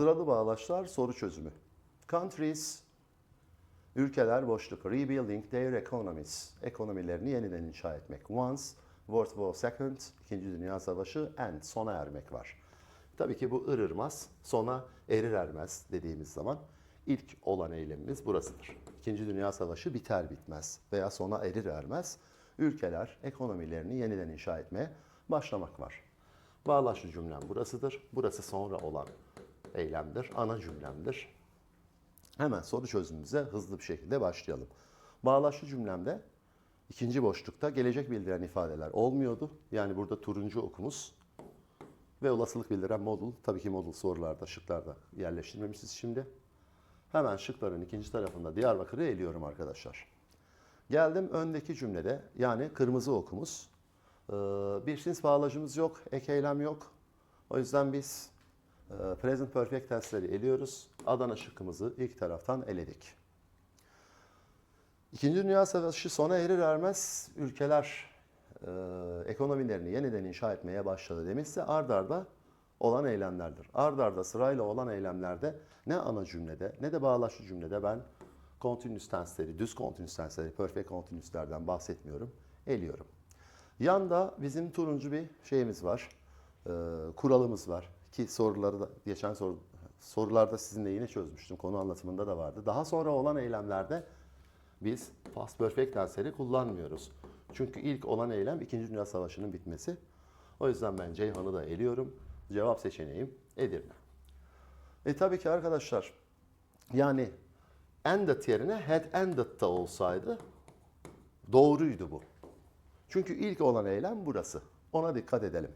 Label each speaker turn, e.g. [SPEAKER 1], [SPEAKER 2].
[SPEAKER 1] Sıralı bağlaçlar soru çözümü. Countries, ülkeler boşluk. Rebuilding their economies. Ekonomilerini yeniden inşa etmek. Once, World War II, İkinci Dünya Savaşı, and, sona ermek var. Tabii ki bu ırırmaz, sona erir ermez dediğimiz zaman ilk olan eylemimiz burasıdır. İkinci Dünya Savaşı biter bitmez veya sona erir ermez ülkeler ekonomilerini yeniden inşa etmeye başlamak var. Bağlaçlı cümlem burasıdır. Burası sonra olan eylemdir. Ana cümlemdir. Hemen soru çözümümüze hızlı bir şekilde başlayalım. Bağlaçlı cümlemde ikinci boşlukta gelecek bildiren ifadeler olmuyordu. Yani burada turuncu okumuz ve olasılık bildiren modul. Tabii ki modul sorularda, şıklarda yerleştirmemişiz şimdi. Hemen şıkların ikinci tarafında Diyarbakır'ı eliyorum arkadaşlar. Geldim öndeki cümlede yani kırmızı okumuz. Ee, Bir sins bağlacımız yok, ek eylem yok. O yüzden biz present perfect tense'leri eliyoruz. Adana şıkkımızı ilk taraftan eledik. İkinci Dünya Savaşı sona erir ermez ülkeler e, ekonomilerini yeniden inşa etmeye başladı demişse ard arda olan eylemlerdir. Ard arda sırayla olan eylemlerde ne ana cümlede ne de bağlaçlı cümlede ben continuous tense'leri, düz continuous tense'leri, perfect continuous'lerden bahsetmiyorum, eliyorum. Yanda bizim turuncu bir şeyimiz var, e, kuralımız var ki soruları da geçen soru, sorularda sizinle yine çözmüştüm, konu anlatımında da vardı. Daha sonra olan eylemlerde biz past perfect tense'leri kullanmıyoruz. Çünkü ilk olan eylem 2. Dünya Savaşı'nın bitmesi. O yüzden ben Ceyhan'ı da eliyorum. Cevap seçeneğim Edirne. E tabii ki arkadaşlar yani ended yerine had ended da olsaydı doğruydu bu. Çünkü ilk olan eylem burası. Ona dikkat edelim.